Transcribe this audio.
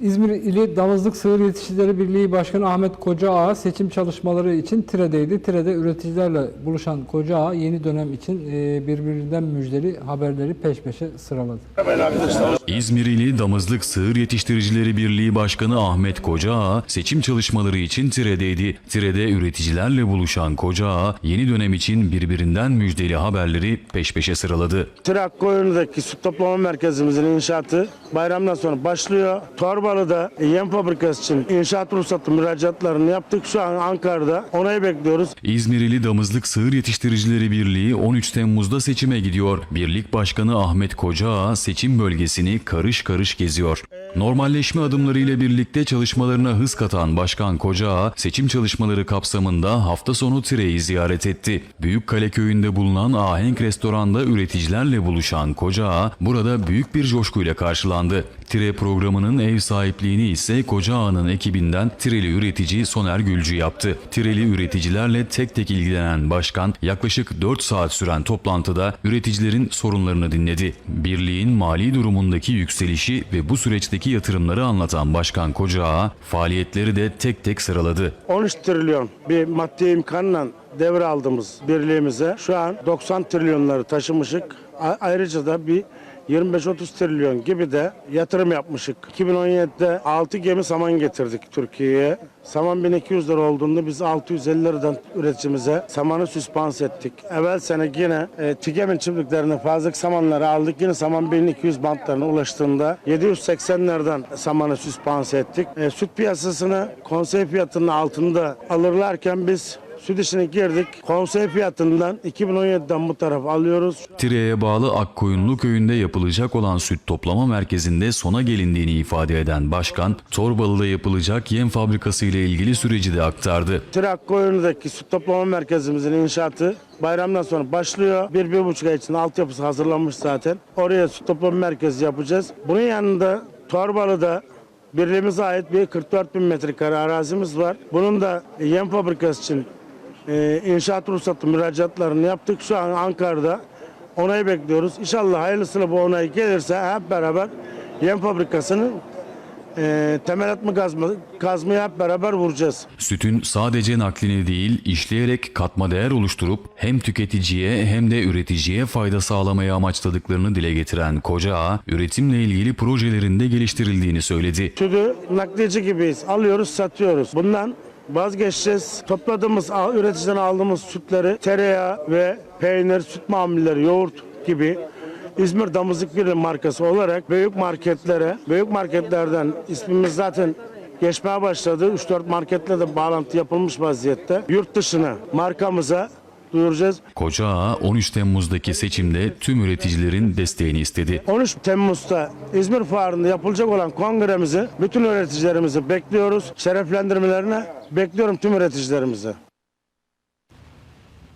İzmir İli Damızlık Sığır Yetişçileri Birliği Başkanı Ahmet Kocaağ seçim çalışmaları için Tire'deydi. Tire'de üreticilerle buluşan Kocaağ yeni dönem için e, birbirinden müjdeli haberleri peş peşe sıraladı. İzmirili Damızlık Sığır Yetiştiricileri Birliği Başkanı Ahmet Kocaağ seçim çalışmaları için Tire'deydi. Tire'de üreticilerle buluşan Kocaağ yeni dönem için birbirinden müjdeli haberleri peş peşe sıraladı. Trak Koyunlu'daki süt toplama merkezimizin inşaatı bayramdan sonra başlıyor. Torbalı'da yem fabrikası için inşaat ruhsatı müracaatlarını yaptık. Şu an Ankara'da onayı bekliyoruz. İzmirili Damızlık Sığır Yetiştiricileri Birliği 13 Temmuz'da seçime gidiyor. Birlik Başkanı Ahmet Kocaağ seçim bölgesini karış karış geziyor. Normalleşme adımlarıyla birlikte çalışmalarına hız katan Başkan Kocaağ seçim çalışmaları kapsamında hafta sonu Tire'yi ziyaret etti. Büyükkale köyünde bulunan Ahenk restoranda üreticilerle buluşan Kocaağ burada büyük bir coşkuyla karşılandı. Tire programının ev sahipliğini ise Kocaağ'ın ekibinden Tireli üretici Soner Gülcü yaptı. Tireli üreticilerle tek tek ilgilenen başkan yaklaşık 4 saat süren toplantıda üreticilerin sorunlarını dinledi. Birliğin mali durumundaki yükselişi ve bu süreçteki yatırımları anlatan Başkan Kocaağ faaliyetleri de tek tek sıraladı. 13 trilyon bir maddi imkanla devraldığımız birliğimize şu an 90 trilyonları taşımışık. Ayrıca da bir 25-30 trilyon gibi de yatırım yapmışık. 2017'de 6 gemi saman getirdik Türkiye'ye. Saman 1200 lira olduğunda biz 650 liradan üreticimize samanı süspans ettik. Evvel sene yine e, TİGEM'in çiftliklerine fazla samanları aldık. Yine saman 1200 bantlarına ulaştığında 780 liradan samanı süspans ettik. E, süt piyasasını konsey fiyatının altında alırlarken biz süt işine girdik. Konsey fiyatından 2017'den bu tarafa alıyoruz. Tire'ye bağlı Akkoyunlu köyünde yapılacak olan süt toplama merkezinde sona gelindiğini ifade eden başkan, Torbalı'da yapılacak yem fabrikası ile ilgili süreci de aktardı. Trak Koyunlu'daki süt toplama merkezimizin inşaatı bayramdan sonra başlıyor. Bir, bir buçuk ay içinde altyapısı hazırlanmış zaten. Oraya süt toplama merkezi yapacağız. Bunun yanında Torbalı'da birliğimize ait bir 44 bin metrekare arazimiz var. Bunun da yem fabrikası için e, inşaat ruhsatı müracaatlarını yaptık. Şu an Ankara'da onayı bekliyoruz. İnşallah hayırlısıyla bu onay gelirse hep beraber yem fabrikasının e, temel atma kazma, kazmayı hep beraber vuracağız. Sütün sadece naklini değil, işleyerek katma değer oluşturup hem tüketiciye hem de üreticiye fayda sağlamaya amaçladıklarını dile getiren Koca Ağa, üretimle ilgili projelerinde geliştirildiğini söyledi. Sütü nakliyeci gibiyiz. Alıyoruz, satıyoruz. Bundan vazgeçeceğiz. Topladığımız, üreticiden aldığımız sütleri tereyağı ve peynir, süt mamulleri, yoğurt gibi İzmir Damızlık Birliği markası olarak büyük marketlere, büyük marketlerden ismimiz zaten geçmeye başladı. 3-4 marketle de bağlantı yapılmış vaziyette. Yurt dışına markamıza duyuracağız. Koca Ağa 13 Temmuz'daki seçimde tüm üreticilerin desteğini istedi. 13 Temmuz'da İzmir Fuarı'nda yapılacak olan kongremizi bütün üreticilerimizi bekliyoruz. Şereflendirmelerine bekliyorum tüm üreticilerimizi.